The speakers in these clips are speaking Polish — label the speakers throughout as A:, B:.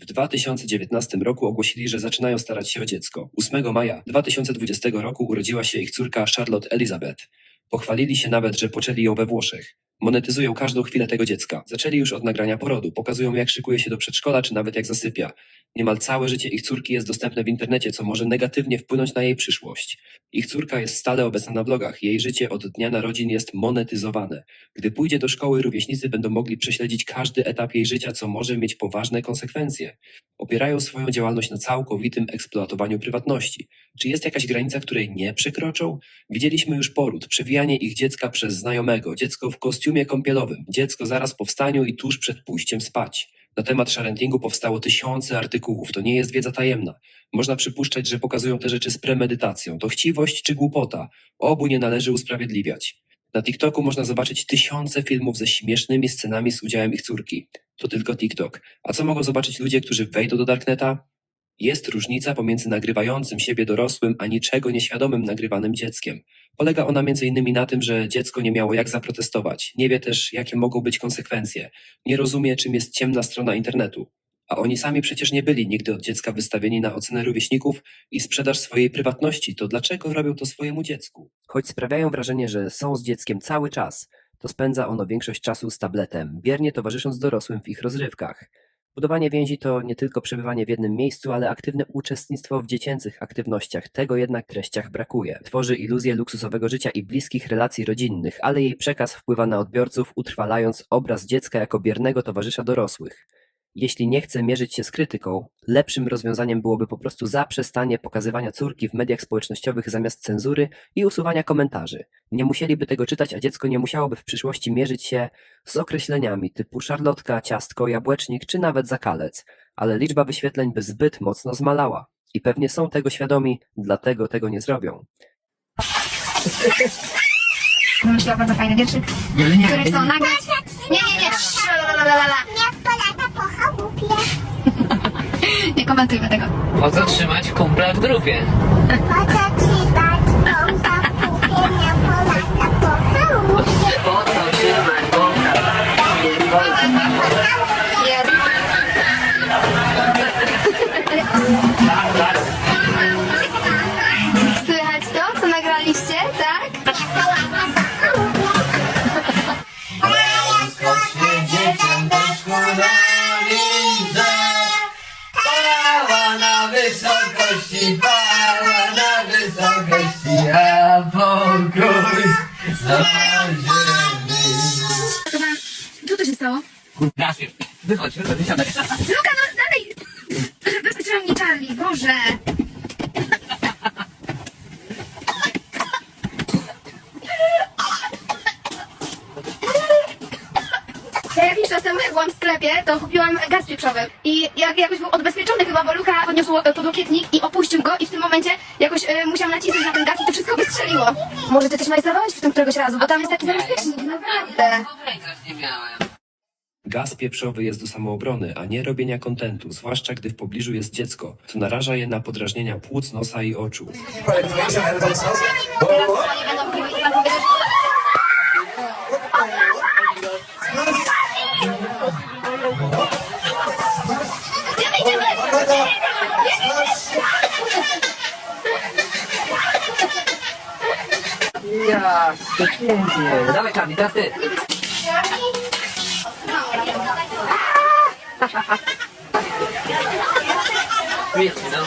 A: W 2019 roku ogłosili, że zaczynają starać się o dziecko. 8 maja 2020 roku urodziła się ich córka Charlotte Elizabeth. Pochwalili się nawet, że poczęli ją we Włoszech. Monetyzują każdą chwilę tego dziecka. Zaczęli już od nagrania porodu, pokazują jak szykuje się do przedszkola, czy nawet jak zasypia. Niemal całe życie ich córki jest dostępne w internecie, co może negatywnie wpłynąć na jej przyszłość. Ich córka jest stale obecna na blogach, jej życie od dnia narodzin jest monetyzowane. Gdy pójdzie do szkoły, rówieśnicy będą mogli prześledzić każdy etap jej życia, co może mieć poważne konsekwencje. Opierają swoją działalność na całkowitym eksploatowaniu prywatności. Czy jest jakaś granica, której nie przekroczą? Widzieliśmy już poród, przewijanie ich dziecka przez znajomego, dziecko w kostiumie kąpielowym, dziecko zaraz po wstaniu i tuż przed pójściem spać. Na temat sharentingu powstało tysiące artykułów, to nie jest wiedza tajemna. Można przypuszczać, że pokazują te rzeczy z premedytacją. To chciwość czy głupota? Obu nie należy usprawiedliwiać. Na TikToku można zobaczyć tysiące filmów ze śmiesznymi scenami z udziałem ich córki. To tylko TikTok. A co mogą zobaczyć ludzie, którzy wejdą do Darkneta? Jest różnica pomiędzy nagrywającym siebie dorosłym, a niczego nieświadomym nagrywanym dzieckiem. Polega ona m.in. na tym, że dziecko nie miało jak zaprotestować, nie wie też, jakie mogą być konsekwencje, nie rozumie, czym jest ciemna strona internetu. A oni sami przecież nie byli nigdy od dziecka wystawieni na ocenę rówieśników i sprzedaż swojej prywatności, to dlaczego robią to swojemu dziecku? Choć sprawiają wrażenie, że są z dzieckiem cały czas, to spędza ono większość czasu z tabletem, biernie towarzysząc dorosłym w ich rozrywkach. Budowanie więzi to nie tylko przebywanie w jednym miejscu, ale aktywne uczestnictwo w dziecięcych aktywnościach. Tego jednak treściach brakuje. Tworzy iluzję luksusowego życia i bliskich relacji rodzinnych, ale jej przekaz wpływa na odbiorców, utrwalając obraz dziecka jako biernego towarzysza dorosłych. Jeśli nie chce mierzyć się z krytyką, lepszym rozwiązaniem byłoby po prostu zaprzestanie pokazywania córki w mediach społecznościowych zamiast cenzury i usuwania komentarzy. Nie musieliby tego czytać, a dziecko nie musiałoby w przyszłości mierzyć się z określeniami typu szarlotka, ciastko, jabłecznik czy nawet zakalec, ale liczba wyświetleń by zbyt mocno zmalała. I pewnie są tego świadomi, dlatego tego nie zrobią.
B: Wymyśliła bardzo fajny wierszyk, który chcą nagrać. Nie, nie, nie. Szalalalala.
C: Jak polata po chałupie,
B: Nie komentujmy tego.
D: Po co trzymać kumpla w grupie?
C: po co czytać
D: Co
B: to się stało?
D: Gasie, wychodź, wychodź, siadaj.
B: Luka, no dalej! Wyskoczyła mnie Charlie, Boże! Ja jakiś czas temu, jak byłam w sklepie, to kupiłam gaz pieprzowy. I jak jakoś był odbezpieczony chyba, bo Luka podniósł podłokietnik i opuścił go i momencie jakoś e, musiał nacisnąć na ten gaz i to wszystko wystrzeliło. Może ty też majstrowałeś w tym któregoś razu, bo tam jest taki zabezpiecznik, naprawdę.
A: Gaz pieprzowy jest do samoobrony, a nie robienia kontentu, zwłaszcza gdy w pobliżu jest dziecko, co naraża je na podrażnienia płuc, nosa i oczu.
B: Teraz oni będą mówili Idziemy,
D: Dawaj, Charlie, teraz ty. Wiecie, no.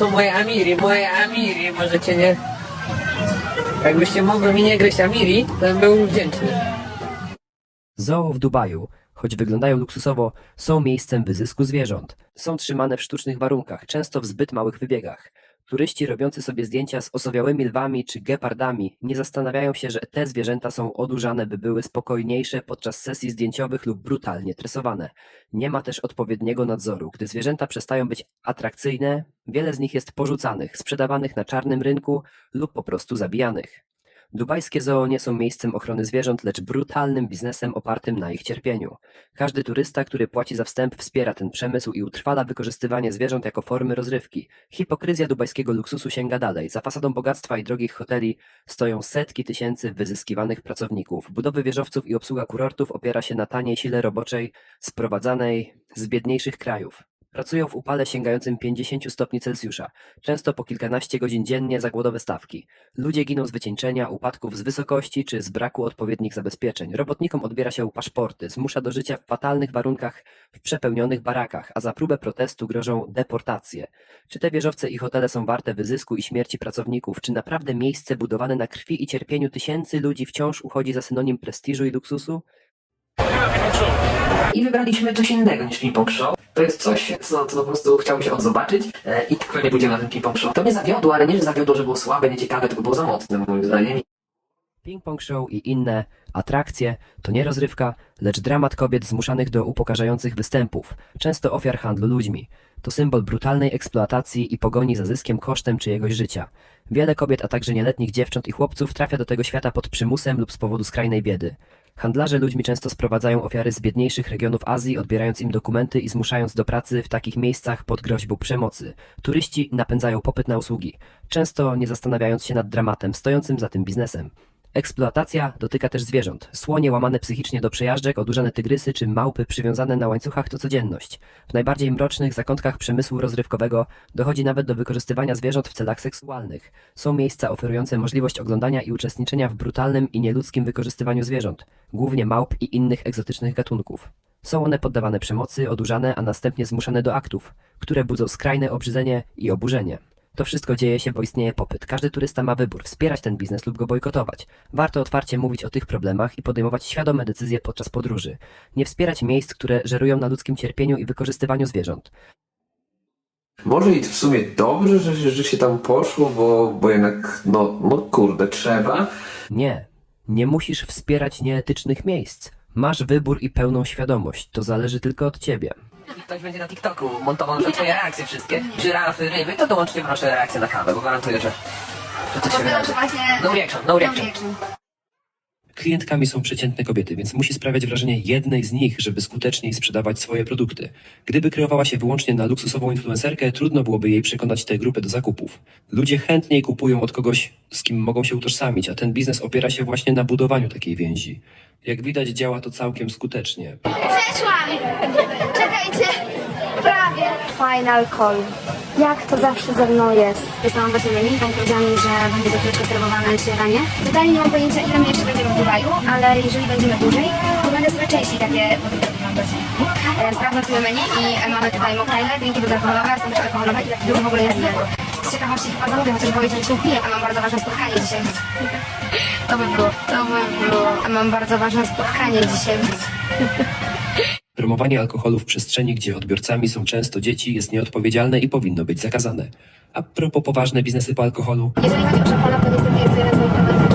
D: Są moje Amiri, moje Amiri, możecie nie... Jakbyście mogli mi nie gryźć Amiri, to bym był wdzięczny.
A: Zoo w Dubaju, choć wyglądają luksusowo, są miejscem wyzysku zwierząt. Są trzymane w sztucznych warunkach, często w zbyt małych wybiegach. Turyści robiący sobie zdjęcia z osowiałymi lwami czy gepardami nie zastanawiają się, że te zwierzęta są odurzane, by były spokojniejsze podczas sesji zdjęciowych lub brutalnie tresowane. Nie ma też odpowiedniego nadzoru. Gdy zwierzęta przestają być atrakcyjne, wiele z nich jest porzucanych, sprzedawanych na czarnym rynku lub po prostu zabijanych. Dubajskie zoo nie są miejscem ochrony zwierząt, lecz brutalnym biznesem opartym na ich cierpieniu. Każdy turysta, który płaci za wstęp, wspiera ten przemysł i utrwala wykorzystywanie zwierząt jako formy rozrywki. Hipokryzja dubajskiego luksusu sięga dalej. Za fasadą bogactwa i drogich hoteli stoją setki tysięcy wyzyskiwanych pracowników. Budowy wieżowców i obsługa kurortów opiera się na taniej sile roboczej sprowadzanej z biedniejszych krajów. Pracują w upale sięgającym 50 stopni Celsjusza, często po kilkanaście godzin dziennie za głodowe stawki. Ludzie giną z wycieńczenia, upadków z wysokości czy z braku odpowiednich zabezpieczeń. Robotnikom odbiera się paszporty, zmusza do życia w fatalnych warunkach w przepełnionych barakach, a za próbę protestu grożą deportacje. Czy te wieżowce i hotele są warte wyzysku i śmierci pracowników? Czy naprawdę miejsce budowane na krwi i cierpieniu tysięcy ludzi wciąż uchodzi za synonim prestiżu i luksusu?
D: I wybraliśmy coś innego niż ping-pong show. To jest coś, co, co po prostu chciało się zobaczyć e, i pewnie pójdziemy na ten ping-pong show. To mnie zawiodło, ale nie, że zawiodło, że było słabe, nieciekawe, tylko było za mocne moim zdaniem.
A: Ping-pong show i inne atrakcje to nie rozrywka, lecz dramat kobiet zmuszanych do upokarzających występów, często ofiar handlu ludźmi. To symbol brutalnej eksploatacji i pogoni za zyskiem kosztem czyjegoś życia. Wiele kobiet, a także nieletnich dziewcząt i chłopców trafia do tego świata pod przymusem lub z powodu skrajnej biedy. Handlarze ludźmi często sprowadzają ofiary z biedniejszych regionów Azji, odbierając im dokumenty i zmuszając do pracy w takich miejscach pod groźbą przemocy. Turyści napędzają popyt na usługi, często nie zastanawiając się nad dramatem stojącym za tym biznesem. Eksploatacja dotyka też zwierząt. Słonie łamane psychicznie do przejażdżek, odurzane tygrysy czy małpy przywiązane na łańcuchach to codzienność. W najbardziej mrocznych zakątkach przemysłu rozrywkowego dochodzi nawet do wykorzystywania zwierząt w celach seksualnych. Są miejsca oferujące możliwość oglądania i uczestniczenia w brutalnym i nieludzkim wykorzystywaniu zwierząt, głównie małp i innych egzotycznych gatunków. Są one poddawane przemocy, odurzane, a następnie zmuszane do aktów, które budzą skrajne obrzydzenie i oburzenie. To wszystko dzieje się, bo istnieje popyt. Każdy turysta ma wybór wspierać ten biznes lub go bojkotować. Warto otwarcie mówić o tych problemach i podejmować świadome decyzje podczas podróży. Nie wspierać miejsc, które żerują na ludzkim cierpieniu i wykorzystywaniu zwierząt.
E: Może i w sumie dobrze, że, że się tam poszło, bo, bo jednak, no, no kurde, trzeba.
A: Nie, nie musisz wspierać nieetycznych miejsc. Masz wybór i pełną świadomość. To zależy tylko od ciebie.
D: Jeśli ktoś będzie na TikToku montował na twoje reakcje wszystkie, żyrafy, ryby, to dołączcie proszę reakcję na kawę, bo gwarantuję, że, że coś się
B: Postaram się
D: wydarzy.
B: właśnie...
D: No reaction, no reaction.
A: Klientkami są przeciętne kobiety, więc musi sprawiać wrażenie jednej z nich, żeby skuteczniej sprzedawać swoje produkty. Gdyby kreowała się wyłącznie na luksusową influencerkę, trudno byłoby jej przekonać tę grupę do zakupów. Ludzie chętniej kupują od kogoś, z kim mogą się utożsamić, a ten biznes opiera się właśnie na budowaniu takiej więzi. Jak widać, działa to całkiem skutecznie.
B: Przeszłam! Czekajcie! Prawie! Final call. Jak to zawsze ze mną jest. Dostałam właśnie menu, pan powiedział mi, że będzie za chwileczkę serwowane śniadanie. Totalnie nie mam pojęcia, ile my jeszcze będziemy w Dubaju, ale jeżeli będziemy dłużej, to będę sobie częściej takie. E, Sprawdzam sobie menu i mamy tutaj mocktaile, drinki bezalkoholowe, są alkoholowe i tak dużo w ogóle jest. Z ciekawości chyba zamówię, chociaż boję się, że się upiję, a mam bardzo ważne spotkanie dzisiaj. To by było, to by było. A mam bardzo ważne spotkanie dzisiaj.
A: Promowanie alkoholu w przestrzeni, gdzie odbiorcami są często dzieci, jest nieodpowiedzialne i powinno być zakazane. A propos poważne biznesy po alkoholu,
B: Jeżeli chodzi o to niestety jest jeden z moich problemów,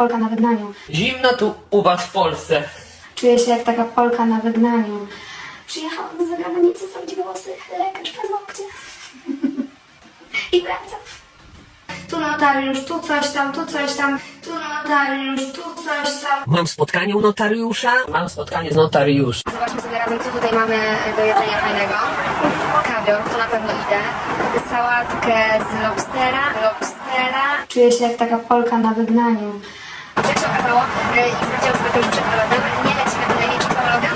B: Polka na wygnaniu.
D: Zimno tu u was w Polsce.
B: Czuję się jak taka Polka na wygnaniu. Przyjechałam z zagranicy zrobić włosy, lekarz paznokcie. I wracam. Tu notariusz, tu coś tam, tu coś tam, tu notariusz, tu coś tam.
D: Mam spotkanie u notariusza. Mam spotkanie z notariuszem.
B: Zobaczmy sobie razem, co tutaj mamy do jedzenia fajnego. Kawior, to na pewno idę. Sałatkę z lobstera. Lobstera. Czuję się jak taka Polka na wygnaniu okazało, e, powiedziałbym, że to już przed prologiem, nie lecimy tutaj większym prologiem,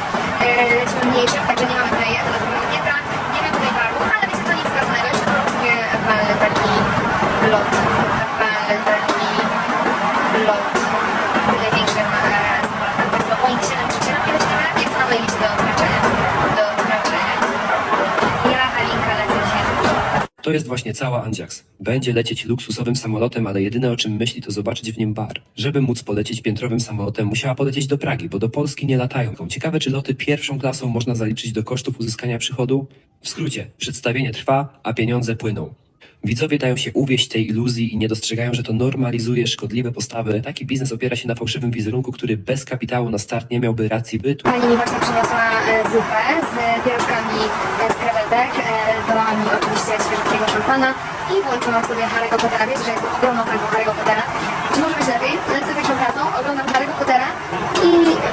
B: lecimy mniejszym, także nie mamy tutaj e, dodatkowego piętra, nie ma tutaj baru, ale będzie to nic straconego, jeszcze to e, w taki lot. Jest
A: właśnie cała Andziaks. Będzie lecieć luksusowym samolotem, ale jedyne o czym myśli to zobaczyć w nim bar. Żeby móc polecieć piętrowym samolotem, musiała polecieć do Pragi, bo do Polski nie latają. Ciekawe, czy loty pierwszą klasą można zaliczyć do kosztów uzyskania przychodu? W skrócie, przedstawienie trwa, a pieniądze płyną. Widzowie dają się uwieść tej iluzji i nie dostrzegają, że to normalizuje szkodliwe postawy. Taki biznes opiera się na fałszywym wizerunku, który bez kapitału na start nie miałby racji bytu.
B: Pani mi właśnie przyniosła e, zupę z pierogami e, z krewetek, e, mi oczywiście świeżutkiego szampana i włączyłam sobie Harry'ego Pottera. Wiecie, że jestem ogromną fanką Harry'ego Pottera. Czy może być lepiej? Lecę pierwszą klasą, oglądam Harry'ego Pottera i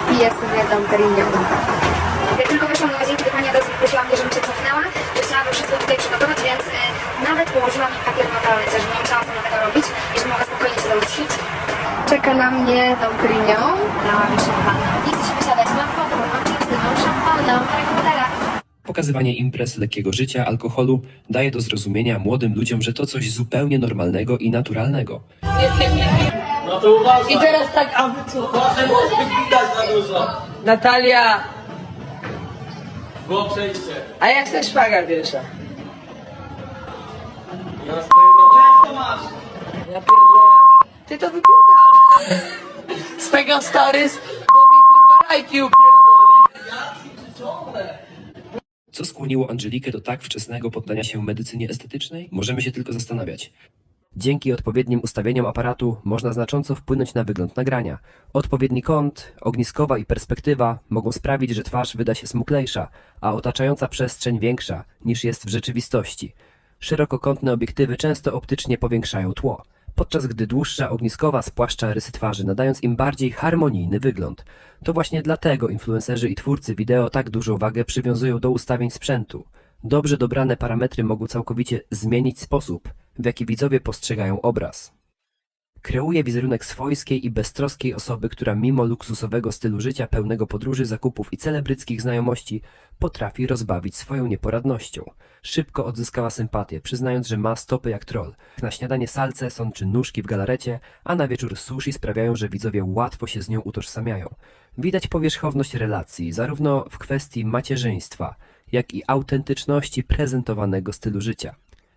B: piję sobie Dom Perignon. Jak tylko wyszłam na łazienkę do pani prosiła mnie, żebym się cofnęła, Na mnie Perignon. Dała mi szampana. Nie chcę się wysiadać, mam podróż, mam chipsy, mam szampana, mam Harry'ego Pottera.
A: Pokazywanie imprez lekkiego życia, alkoholu daje do zrozumienia młodym ludziom, że to coś zupełnie normalnego i naturalnego.
F: I teraz tak, a wy co?
G: Proszę, może widać za dużo.
F: Natalia,
G: Było przejście.
F: a jak
G: swoim to masz.
F: Ja pierdolę. Ty to wypierdalasz. Z tego bo mi kurwa lajki.
A: Co skłoniło Angelikę do tak wczesnego poddania się medycynie estetycznej? Możemy się tylko zastanawiać. Dzięki odpowiednim ustawieniom aparatu można znacząco wpłynąć na wygląd nagrania. Odpowiedni kąt, ogniskowa i perspektywa mogą sprawić, że twarz wyda się smuklejsza, a otaczająca przestrzeń większa niż jest w rzeczywistości. Szerokokątne obiektywy często optycznie powiększają tło, podczas gdy dłuższa ogniskowa spłaszcza rysy twarzy, nadając im bardziej harmonijny wygląd. To właśnie dlatego influencerzy i twórcy wideo tak dużą wagę przywiązują do ustawień sprzętu. Dobrze dobrane parametry mogą całkowicie zmienić sposób, w jaki widzowie postrzegają obraz. Kreuje wizerunek swojskiej i beztroskiej osoby, która mimo luksusowego stylu życia pełnego podróży, zakupów i celebryckich znajomości potrafi rozbawić swoją nieporadnością. Szybko odzyskała sympatię, przyznając, że ma stopy jak troll. Na śniadanie salceson czy nóżki w galarecie, a na wieczór sushi sprawiają, że widzowie łatwo się z nią utożsamiają. Widać powierzchowność relacji, zarówno w kwestii macierzyństwa, jak i autentyczności prezentowanego stylu życia.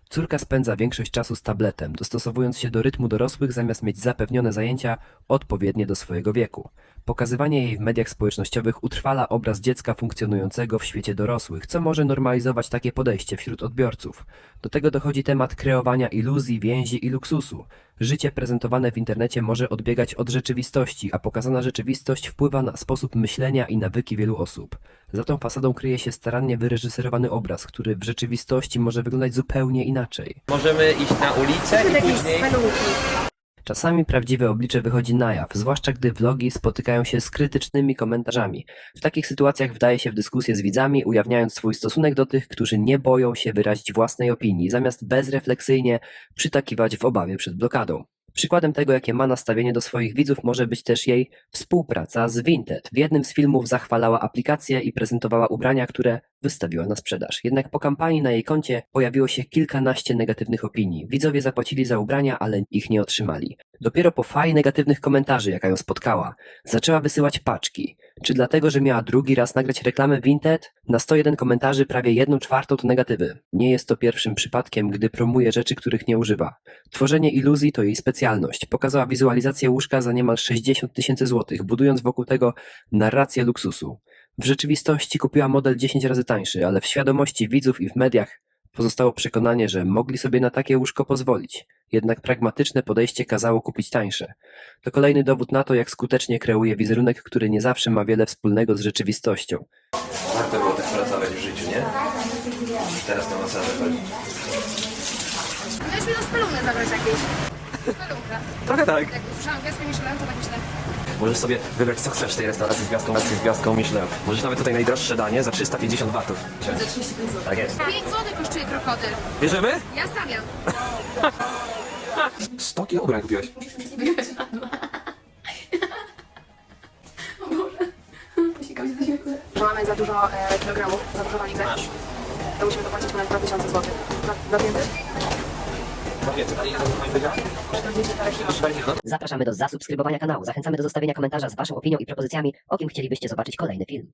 A: Córka spędza większość czasu z tabletem, dostosowując się do rytmu dorosłych zamiast mieć zapewnione zajęcia odpowiednie do swojego wieku. Pokazywanie jej w mediach społecznościowych utrwala obraz dziecka funkcjonującego w świecie dorosłych, co może normalizować takie podejście wśród odbiorców. Do tego dochodzi temat kreowania iluzji, więzi i luksusu. Życie prezentowane w internecie może odbiegać od rzeczywistości, a pokazana rzeczywistość wpływa na sposób myślenia i nawyki wielu osób. Za tą fasadą kryje się starannie wyreżyserowany obraz, który w rzeczywistości może wyglądać zupełnie inaczej.
G: Możemy iść na ulicę i później...
A: Czasami prawdziwe oblicze wychodzi na jaw, zwłaszcza gdy vlogi spotykają się z krytycznymi komentarzami. W takich sytuacjach wdaje się w dyskusję z widzami, ujawniając swój stosunek do tych, którzy nie boją się wyrazić własnej opinii, zamiast bezrefleksyjnie przytakiwać w obawie przed blokadą. Przykładem tego, jakie ma nastawienie do swoich widzów, może być też jej współpraca z Vinted. W jednym z filmów zachwalała aplikację i prezentowała ubrania, które wystawiła na sprzedaż. Jednak po kampanii na jej koncie pojawiło się kilkanaście negatywnych opinii. Widzowie zapłacili za ubrania, ale ich nie otrzymali. Dopiero po fali negatywnych komentarzy, jaka ją spotkała, zaczęła wysyłać paczki. Czy dlatego, że miała drugi raz nagrać reklamę Vinted? Na 101 komentarzy prawie jedną czwartą to negatywy. Nie jest to pierwszym przypadkiem, gdy promuje rzeczy, których nie używa. Tworzenie iluzji to jej specjalność. Pokazała wizualizację łóżka za niemal 60 tysięcy złotych, budując wokół tego narrację luksusu. W rzeczywistości kupiła model 10 razy tańszy, ale w świadomości widzów i w mediach pozostało przekonanie, że mogli sobie na takie łóżko pozwolić. Jednak pragmatyczne podejście kazało kupić tańsze. To kolejny dowód na to, jak skutecznie kreuje wizerunek, który nie zawsze ma wiele wspólnego z rzeczywistością.
E: Warto było tak pracować w życiu, nie? Teraz na masaże chodzi.
B: Mi do speluny zabrać jakieś. Spelunkę.
E: Trochę tak.
B: Jak usłyszałam gwiazdkę Michelin, to tak myślę.
E: Możesz sobie wybrać co chcesz w tej restauracji z gwiazdką, z gwiazdką Michelin. Możesz nawet tutaj najdroższe danie za 350 watów. Za 35 zł. Tak jest.
B: 5 zł kosztuje krokodyl.
E: Bierzemy?
B: Ja stawiam.
E: 100 kilo ubrań kupiłeś.
B: Posikam się do siebie. że mamy za dużo e, kilogramów, za dużo walizek, to musimy dopłacić ponad 2000 zł. Dla więcej?
C: Zapraszamy do zasubskrybowania kanału. Zachęcamy do zostawienia komentarza z Waszą opinią i propozycjami, o kim chcielibyście zobaczyć kolejny film.